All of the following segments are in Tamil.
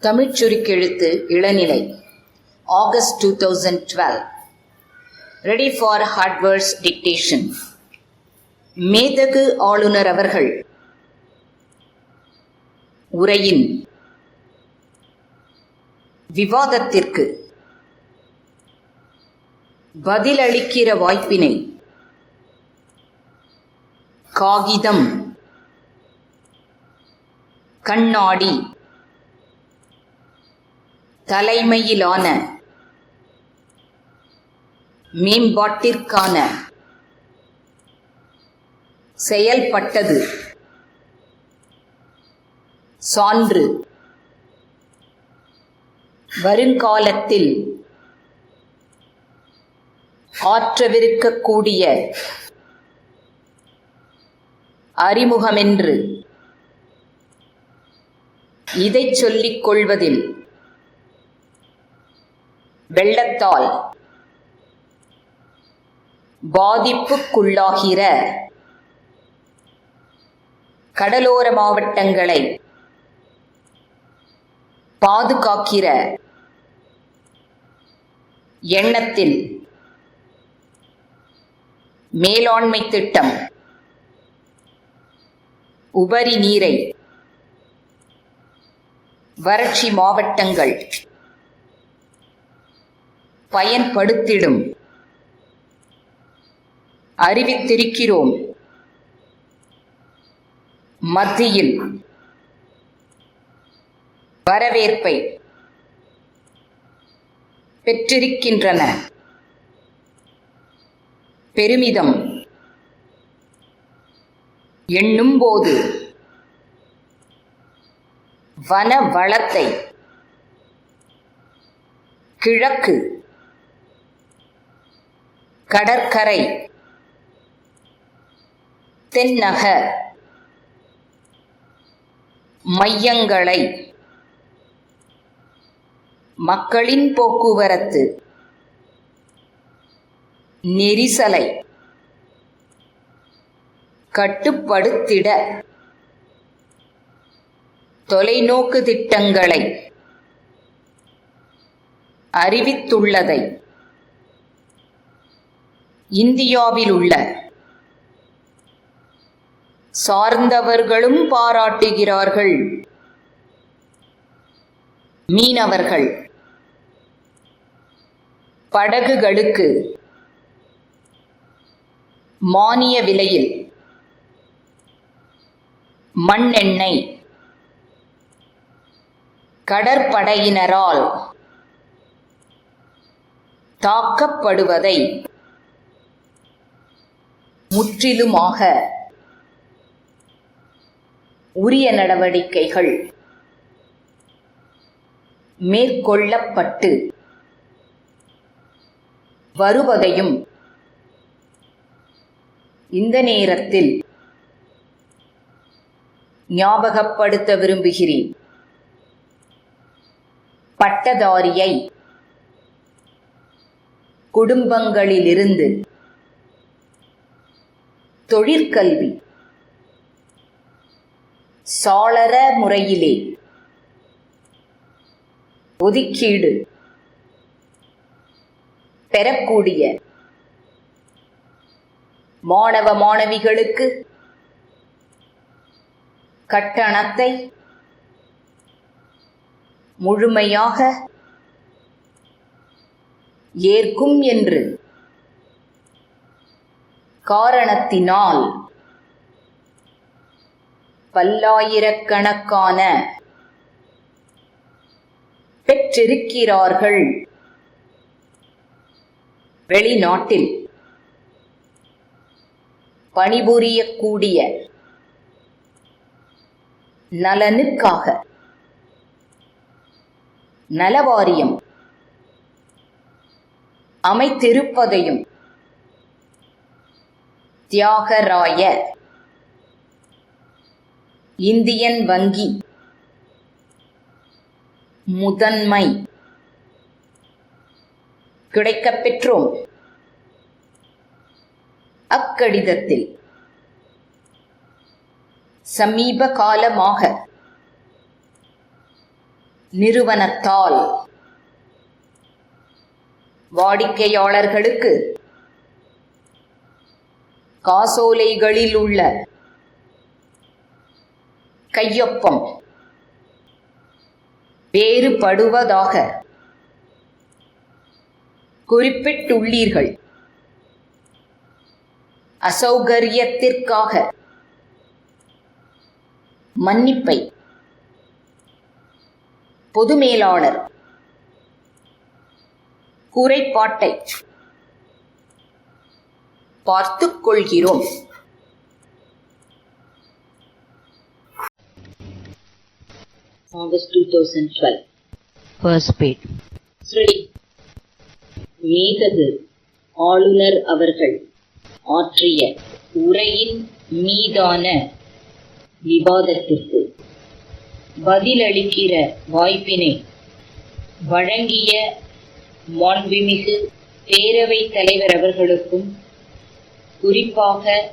தமிழ் சுருக்கெழுத்து இளநிலை. August two thousand twelve ready for hardwares dictation மேதகு ஆளுநர் அவர்கள். உரையின். விவாதத்திற்கு. பதிலளிக்கிற வாய்ப்பினை. காகிதம். கண்ணாடி. தலைமையிலான மேம்பாட்டிற்கான செயல்பட்டது. சான்று வருங்காலத்தில் ஆற்றவிருக்கக்கூடிய அறிமுகமென்று இதைச் சொல்லிக் கொள்வதில் வெள்ளத்தால் பாதிப்புக்குள்ளாகிற கடலோர மாவட்டங்களை பாதுகாக்கிற எண்ணத்தில் மேலாண்மை திட்டம் உபரி நீரை வறட்சி மாவட்டங்கள் பயன்படுத்திடும். அறிவித்திருக்கிறோம். மத்தியில் வரவேற்பை பெற்றிருக்கின்றன. பெருமிதம் எண்ணும்போது வன வளத்தை கிழக்கு கடற்கரை. தென்னக. மையங்களை. மக்களின் போக்குவரத்து. நெரிசலை. கட்டுப்படுத்திட. தொலைநோக்கு திட்டங்களை. அறிவித்துள்ளதை. இந்தியாவில் உள்ள சார்ந்தவர்களும் பாராட்டுகிறார்கள். மீனவர்கள். படகுகளுக்கு மானிய விலையில் மண்ணெண்ணெய் கடற்படையினரால் தாக்கப்படுவதை முற்றிலுமாக உரிய நடவடிக்கைகள் மேற்கொள்ளப்பட்டு வருவதையும் இந்த நேரத்தில் ஞாபகப்படுத்த விரும்புகிறேன். பட்டதாரியை குடும்பங்களிலிருந்து தொழிற்கல்வி. சாளர முறையிலே. ஒதுக்கீடு. பெறக்கூடிய. மாணவ மாணவிகளுக்கு. கட்டணத்தை. முழுமையாக. ஏற்கும் என்று. காரணத்தினால். பல்லாயிரக்கணக்கான பெற்றிருக்கிறார்கள். வெளிநாட்டில் பணிபுரியக்கூடிய நலனுக்காக நலவாரியம் அமைத்திருப்பதையும் தியாகராய இந்தியன் வங்கி. முதன்மை. கிடைக்கப் பெற்றோம். அக்கடிதத்தில். சமீப காலமாக நிறுவனத்தால். வாடிக்கையாளர்களுக்கு. காசோலைகளில் உள்ள கையொப்பம் வேறுபடுவதாக குறிப்பிட்டுள்ளீர்கள். அசௌகரியத்திற்காக மன்னிப்பை பொது மேலாளர் குறைபாட்டை பார்த்துக் கொள்கிறோம் August 2012. First page. ஸ்ரீ மேதகு ஆளுநர் அவர்கள் ஆற்றிய உரையின் மீதான விவாதத்திற்கு பதிலளிக்கிற வாய்ப்பினை வழங்கிய மாண்புமிகு பேரவைத் தலைவர் அவர்களுக்கும் குறிப்பாக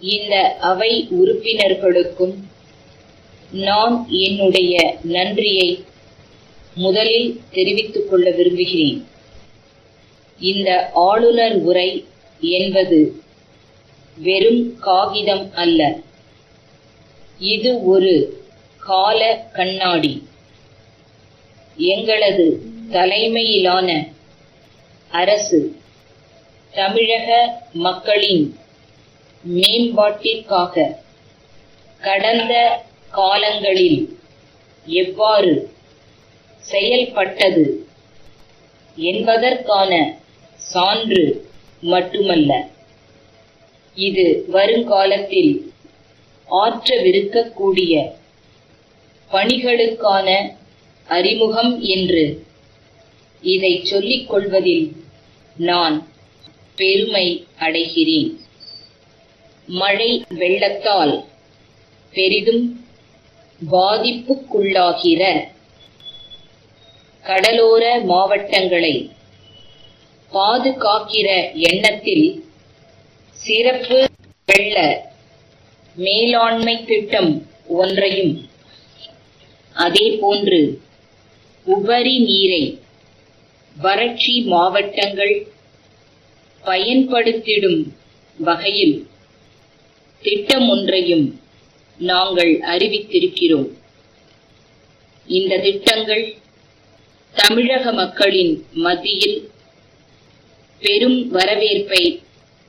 இந்த அவை உறுப்பினர்களுக்கும் நான் என்னுடைய நன்றியை முதலில் தெரிவித்துக் கொள்ள விரும்புகிறேன். இந்த ஆளுநர் உரை என்பது வெறும் காகிதம் அல்ல. இது ஒரு கால கண்ணாடி. எங்களது தலைமையிலான அரசு தமிழக மக்களின் மேம்பாட்டிற்காக கடந்த காலங்களில் எவ்வாறு செயல்பட்டது என்பதற்கான சான்று மட்டுமல்ல. இது வருங்காலத்தில் ஆற்றவிருக்கக்கூடிய பணிகளுக்கான அறிமுகம் என்று இதை சொல்லிக் கொள்வதில் நான் பெருமை அடைகிறேன். மழை வெள்ளத்தால் பெரிதும் பாதிப்புக்குள்ளாகிற கடலோர மாவட்டங்களை பாதுகாக்கிற எண்ணத்தில் சிறப்பு வெள்ள மேலாண்மை திட்டம் ஒன்றையும் அதேபோன்று உபரி நீரை வறட்சி மாவட்டங்கள் பயன்படுத்திடும் வகையில் திட்டம் ஒன்றையும் நாங்கள் அறிவித்திருக்கிறோம். இந்த திட்டங்கள் தமிழக மக்களின் மத்தியில் பெரும் வரவேற்பை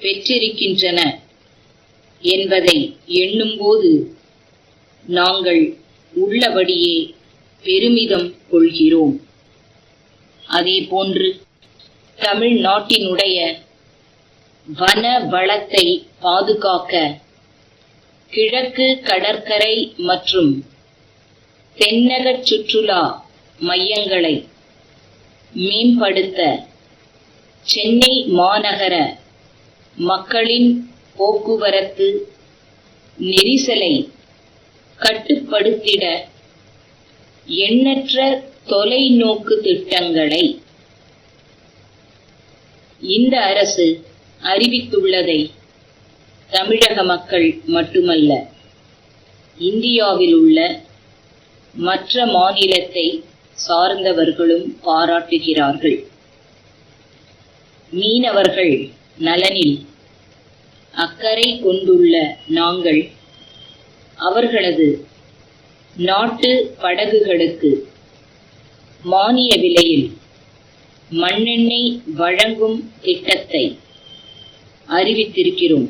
பெற்றிருக்கின்றன என்பதை எண்ணும்போது நாங்கள் உள்ளபடியே பெருமிதம் கொள்கிறோம். அதேபோன்று தமிழ்நாட்டினுடைய வன வளத்தை பாதுகாக்க கிழக்கு கடற்கரை மற்றும் தென்னகச் சுற்றுலா மையங்களை மேம்படுத்த சென்னை மாநகர மக்களின் போக்குவரத்து நெரிசலை கட்டுப்படுத்திட எண்ணற்ற தொலைநோக்கு திட்டங்களை இந்த அரசு அறிவித்துள்ளதை தமிழக மக்கள் மட்டுமல்ல இந்தியாவில் உள்ள மற்ற மாநிலத்தை சார்ந்தவர்களும் பாராட்டுகிறார்கள். மீனவர்கள் நலனில் அக்கறை கொண்டுள்ள நாங்கள் அவர்களது நாட்டு படகுகளுக்கு மானிய விலையில் மண்ணெண்ணெய் வழங்கும் திட்டத்தை அறிவித்திருக்கிறோம்.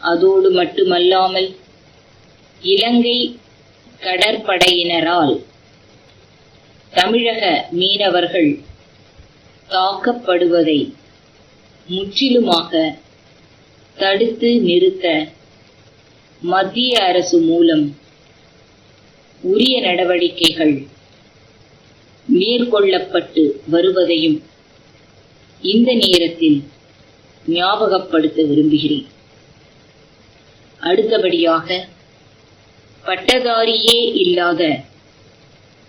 அதோடு மட்டுமல்லாமல் இலங்கை கடற்படையினரால் தமிழக மீனவர்கள் தாக்கப்படுவதை முற்றிலுமாக தடுத்து நிறுத்த மத்திய அரசு மூலம் உரிய நடவடிக்கைகள் மேற்கொள்ளப்பட்டு வருவதையும் இந்த நேரத்தில் ஞாபகப்படுத்த விரும்புகிறேன். அடுத்தபடியாக பட்டதாரியே இல்லாத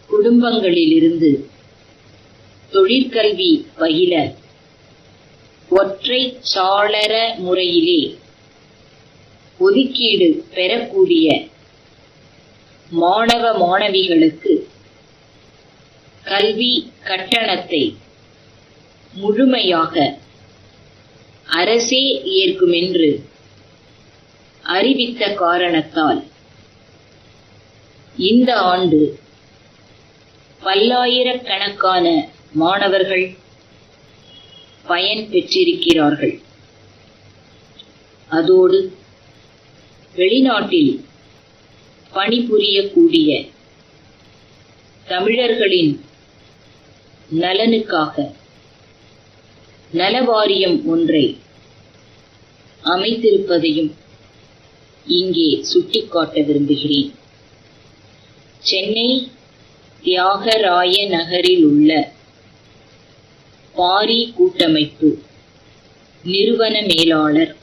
குடும்பங்களிலிருந்து தொழிற்கல்வி பயில ஒற்றை சாளர முறையிலே ஒதுக்கீடு பெறக்கூடிய மாணவ மாணவிகளுக்கு கல்வி கட்டணத்தை முழுமையாக அரசே ஏற்குமென்று அறிவித்த காரணத்தால் இந்த ஆண்டு பல்லாயிரக்கணக்கான மாணவர்கள் பயன் பெற்றிருக்கிறார்கள். அதோடு வெளிநாட்டில் பணிபுரியக்கூடிய தமிழர்களின் நலனுக்காக நலவாரியம் ஒன்றை அமைத்திருப்பதையும் இங்கே சுட்டிக்காட்ட விரும்புகிறேன். சென்னை தியாகராய நகரில் உள்ள பாரி கூட்டமைப்பு நிறுவன மேலாளர்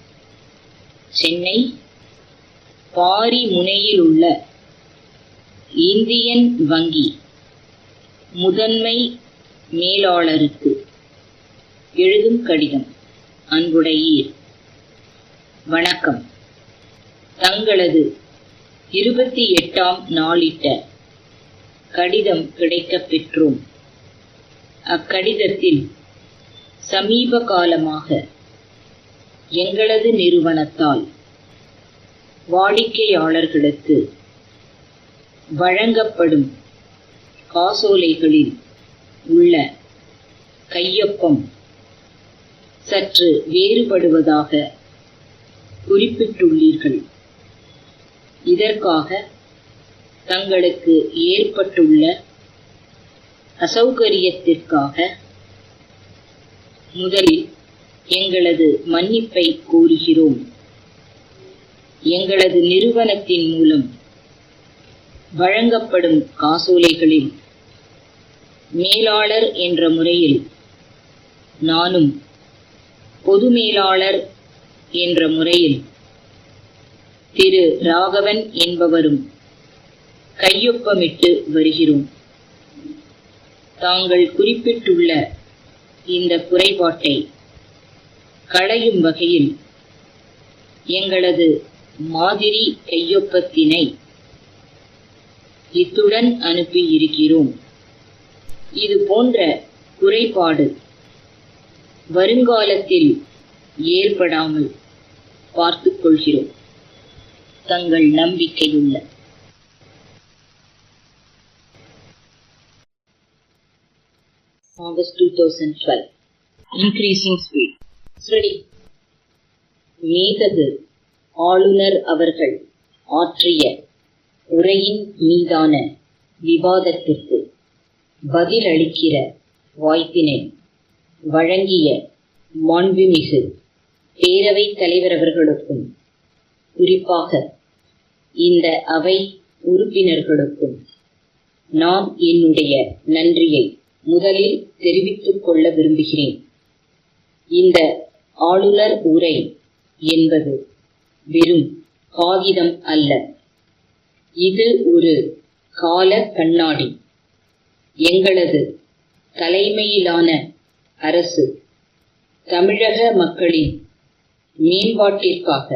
சென்னை பாரி முனையில் உள்ள இந்தியன் வங்கி முதன்மை மேலாளருக்கு எழுதும் கடிதம். அன்புடையீர். வணக்கம். தங்களது இருபத்தி எட்டாம் நாளிட்ட கடிதம் கிடைக்கப் பெற்றோம். அக்கடிதத்தில் சமீப காலமாக எங்களது நிறுவனத்தால் வாடிக்கையாளர்களுக்கு வழங்கப்படும் காசோலைகளில் உள்ள கையொப்பம் சற்று வேறுபடுவதாக குறிப்பிட்டுள்ளீர்கள். இதற்காக தங்களுக்கு ஏற்பட்டுள்ள அசௌகரியத்திற்காக முதலில் எங்களது மன்னிப்பை கோருகிறோம். எங்களது நிறுவனத்தின் மூலம் வழங்கப்படும் காசோலைகளில் மேலாளர் என்ற முறையில் நானும் பொது மேலாளர் என்ற முறையில் திரு ராகவன் என்பவரும் கையொப்பமிட்டு வருகிறோம். தாங்கள் குறிப்பிட்டுள்ள இந்த குறைபாட்டை களையும் வகையில் எங்களது மாதிரி கையொப்பத்தினை இத்துடன் அனுப்பியிருக்கிறோம். இது போன்ற குறைபாடு வருங்காலத்தில் ஏற்படாமல் பார்த்துக் கொள்கிறோம் தங்கள் நம்பிக்கையுள்ள. August 2012 Increasing Speed. Ready. மேதகு ஆளுநர் அவர்கள் ஆற்றிய உரையின் மீதான விவாதத்திற்கு பதிலளிக்கிற வாய்ப்பினை வழங்கிய மாண்புமிகு பேரவைத் தலைவர் அவர்களுக்கும் குறிப்பாக இந்த அவை உறுப்பினர்களுக்கும் நான் என்னுடைய நன்றியை முதலில் தெரிவித்துக் கொள்ள விரும்புகிறேன். இந்த ஆளுநர் உரை என்பது வெறும் காகிதம் அல்ல. இது ஒரு கால கண்ணாடி. எங்களது தலைமையிலான அரசு தமிழக மக்களின் மேம்பாட்டிற்காக.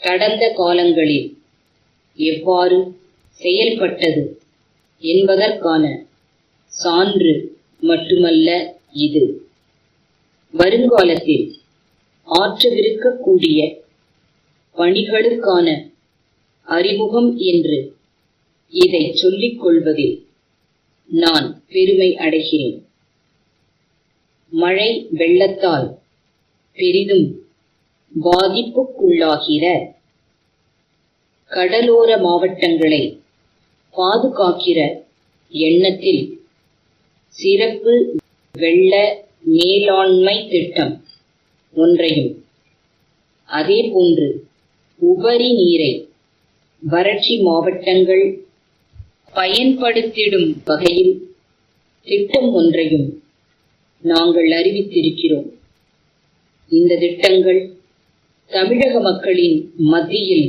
கடந்த காலங்களில் எவ்வாறு செயல்பட்டது என்பதற்கான சான்று மட்டுமல்ல இது. வருங்காலத்தில் ஆற்றவிருக்கக்கூடிய பணிகளுக்கான அறிமுகம் என்று இதை சொல்லிக் கொள்வதில் நான் பெருமை அடைகிறேன். மழை வெள்ளத்தால் பெரிதும் பாதிப்புக்குள்ளாகிற கடலோர மாவட்டங்களை பாதுகாக்கிற எண்ணத்தில் சிறப்பு வெள்ள மேலாண்மை திட்டம் ஒன்றையும் அதேபோன்று உபரி நீரை வறட்சி மாவட்டங்கள் பயன்படுத்திடும் வகையில் திட்டம் ஒன்றையும் நாங்கள் அறிவித்திருக்கிறோம். இந்த திட்டங்கள் தமிழக மக்களின் மத்தியில்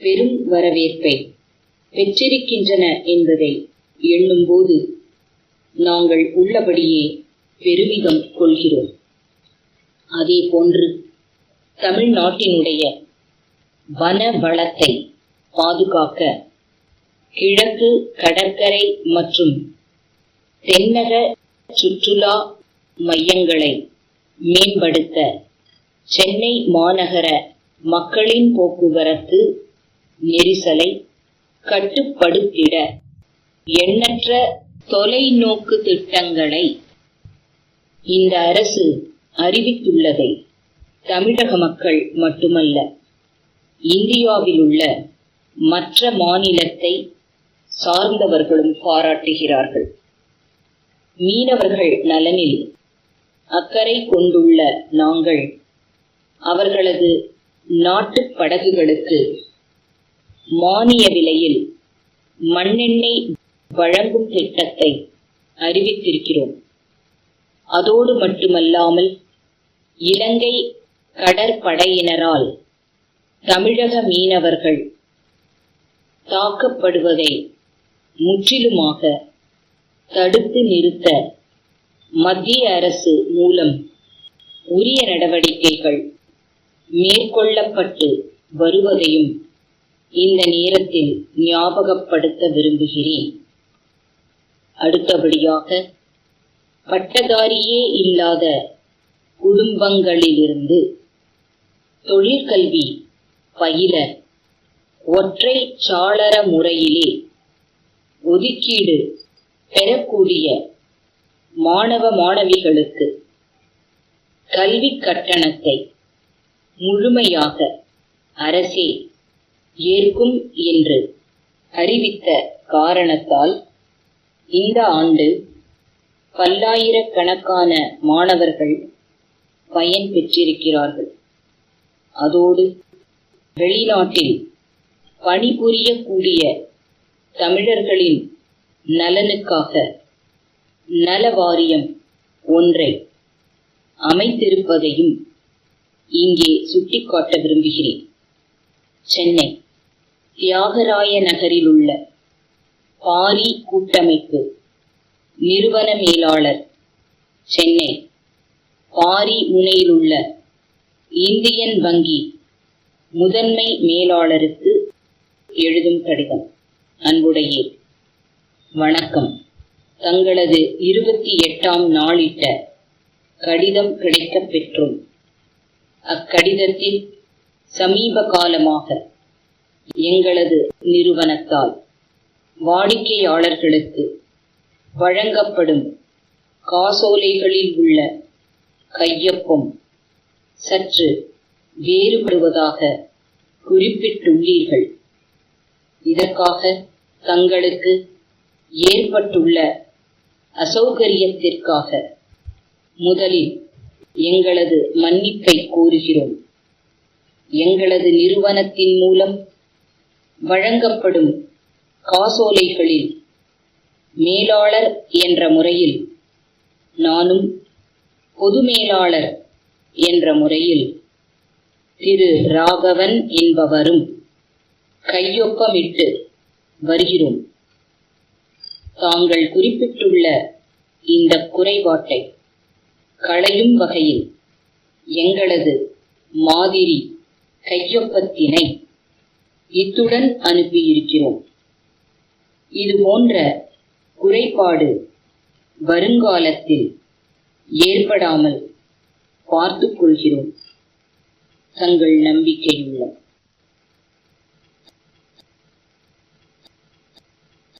பெரும் வரவேற்பை பெற்றிருக்கின்றன என்பதை எண்ணும்போது நாங்கள் உள்ளபடியே பெருமிதம் கொள்கிறோம். அதே போன்று தமிழ்நாட்டினுடைய வன வளத்தை பாதுகாக்க கிழக்கு கடற்கரை மற்றும் தென்னக சுற்றுலா மையங்களை மேம்படுத்த சென்னை மாநகர மக்களின் போக்குவரத்து நெரிசலை கட்டுப்படுத்திட எண்ணற்ற தொலைநோக்கு திட்டங்களை இந்த அரசு அறிவித்துள்ளதை தமிழக மக்கள் மட்டுமல்ல இந்தியாவில் உள்ள மற்ற மாநிலத்தை சார்ந்தவர்களும் பாராட்டுகிறார்கள். மீனவர்கள் நலனில் அக்கறை கொண்டுள்ள நாங்கள் அவர்களது நாட்டுப் படகுகளுக்கு மானிய விலையில் மண்ணெண்ணெய் வழங்கும் திட்டத்தை அறிவித்திருக்கிறோம். அதோடு மட்டுமல்லாமல் இலங்கை கடற்படையினரால் தமிழக மீனவர்கள் தாக்கப்படுவதை முற்றிலுமாக தடுத்து நிறுத்த மத்திய அரசு மூலம் உரிய நடவடிக்கைகள் மேற்கொள்ளப்பட்டு வருவதையும் இந்த நேரத்தில் ஞாபகப்படுத்த விரும்புகிறேன். அடுத்தபடியாக பட்டதாரியே இல்லாத குடும்பங்களிலிருந்து தொழிற்கல்வி பயில ஒற்றை சாளர முறையிலே ஒதுக்கீடு பெறக்கூடிய மாணவ மாணவிகளுக்கு கல்வி கட்டணத்தை முழுமையாக. அரசே ஏற்கும் என்று அறிவித்த காரணத்தால் இந்த ஆண்டு பல்லாயிரக்கணக்கான மாணவர்கள் பயன் பெற்றிருக்கிறார்கள். அதோடு வெளிநாட்டில் பணிபுரியக்கூடிய தமிழர்களின் நலனுக்காக நல வாரியம் ஒன்றை அமைத்திருப்பதையும் இங்கே சுட்டிக்காட்ட விரும்புகிறேன். சென்னை தியாகராய நகரில் உள்ள பாரி கூட்டமைப்பு நிறுவன மேலாளர் சென்னை பாரி முனையிலுள்ள இந்தியன் வங்கி முதன்மை மேலாளருக்கு எழுதும் கடிதம். அன்புடையே வணக்கம். தங்களது இருபத்தி எட்டாம் நாளிட்ட கடிதம் கிடைக்கப் பெற்றோம். அக்கடிதத்தில் சமீப காலமாக எங்களது நிறுவனத்தால் வாடிக்கையாளர்களுக்கு வழங்கப்படும் காசோலைகளில் உள்ள கையொப்பம் சற்று வேறுபடுவதாக குறிப்பிட்டுள்ளீர்கள். இதற்காக தங்களுக்கு ஏற்பட்டுள்ள அசௌகரியத்திற்காக முதலில் எங்களது மன்னிப்பை கோருகிறோம். எங்களது நிறுவனத்தின் மூலம் வழங்கப்படும் காசோலைகளில் மேலாளர் என்ற முறையில் நானும் பொது மேலாளர் என்ற முறையில் திரு ராகவன் என்பவரும் கையொப்பமிட்டு வருகிறோம். தாங்கள் குறிப்பிட்டுள்ள இந்த குறைபாட்டை களையும் வகையில் எங்களது மாதிரி கையொப்பத்தினை இத்துடன் அனுப்பியிருக்கிறோம். இது போன்ற குறைபாடு வருங்காலத்தில் ஏற்படாமல் பார்த்துக் கொள்கிறோம். தங்கள் நம்பிக்கையுள்ள